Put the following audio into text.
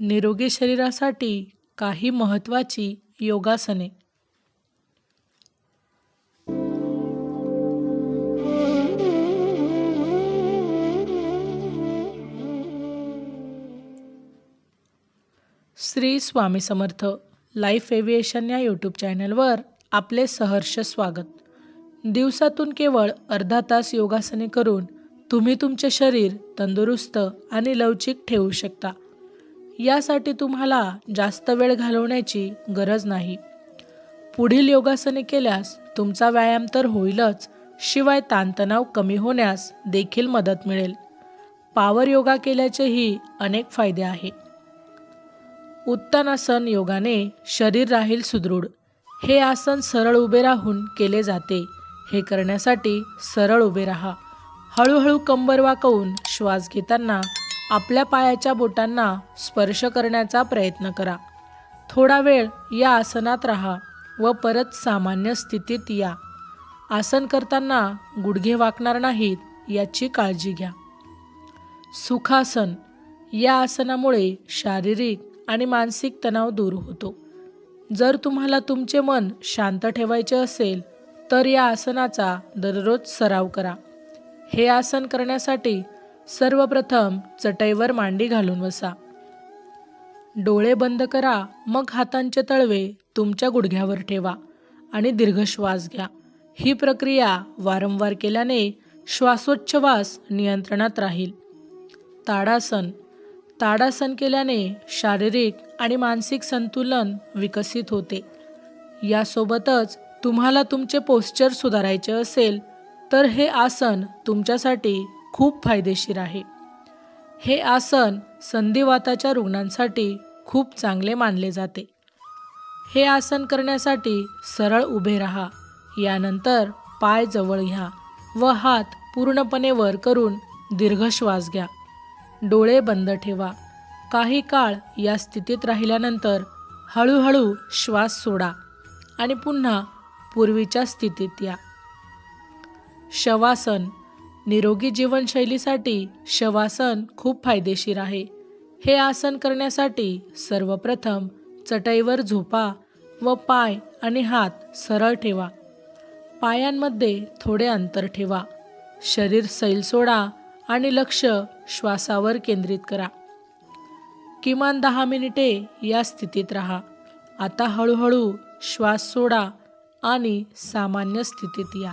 निरोगी शरीरासाठी काही महत्त्वाची योगासने. श्री स्वामी समर्थ लाईफ एव्हिएशन या यूट्यूब चॅनलवर आपले सहर्ष स्वागत. दिवसातून केवळ अर्धा तास योगासने करून तुम्ही तुमचे शरीर तंदुरुस्त आणि लवचिक ठेवू शकता. यासाठी तुम्हाला जास्त वेळ घालवण्याची गरज नाही. पुढील योगासने केल्यास तुमचा व्यायाम तर होईलच शिवाय ताणतणाव कमी होण्यास देखील मदत मिळेल. पावर योगा केल्याचेही अनेक फायदे आहे. उत्तानासन योगाने शरीर राहील सुदृढ. हे आसन सरळ उभे राहून केले जाते. हे करण्यासाठी सरळ उभे राहा. हळूहळू कंबर वाकवून श्वास घेताना आपल्या पायाच्या बोटांना स्पर्श करण्याचा प्रयत्न करा. थोडा वेळ या आसनात राहा व परत सामान्य स्थितीत या. आसन करताना गुडघे वाकणार नाहीत याची काळजी घ्या. सुखासन. या आसनामुळे शारीरिक आणि मानसिक तणाव दूर होतो. जर तुम्हाला तुमचे मन शांत ठेवायचे असेल तर या आसनाचा दररोज सराव करा. हे आसन करण्यासाठी सर्वप्रथम चटईवर मांडी घालून बसा. डोळे बंद करा मग हातांचे तळवे तुमच्या गुडघ्यावर ठेवा आणि दीर्घ श्वास घ्या. ही प्रक्रिया वारंवार केल्याने श्वासोच्छवास नियंत्रणात राहील. ताडासन. ताडासन केल्याने शारीरिक आणि मानसिक संतुलन विकसित होते. यासोबतच तुम्हाला तुमचे पोस्चर सुधारायचे असेल तर हे आसन तुमच्यासाठी खूप फायदेशीर आहे. हे आसन संधिवाताच्या रुग्णांसाठी खूप चांगले मानले जाते. हे आसन करण्यासाठी सरळ उभे राहा. यानंतर पाय जवळ घ्या व हात पूर्णपणे वर करून दीर्घ श्वास घ्या. डोळे बंद ठेवा. काही काळ या स्थितीत राहिल्यानंतर हळूहळू श्वास सोडा आणि पुन्हा पूर्वीच्या स्थितीत या. शवासन निरोगी जीवनशैलीसाठी शवासन खूप फायदेशीर आहे. हे आसन करण्यासाठी सर्वप्रथम चटईवर झोपा व पाय आणि हात सरळ ठेवा. पायांमध्ये थोडे अंतर ठेवा. शरीर सैल सोडा आणि लक्ष श्वासावर केंद्रित करा. किमान दहा मिनिटे या स्थितीत राहा. आता हळूहळू श्वास सोडा आणि सामान्य स्थितीत या.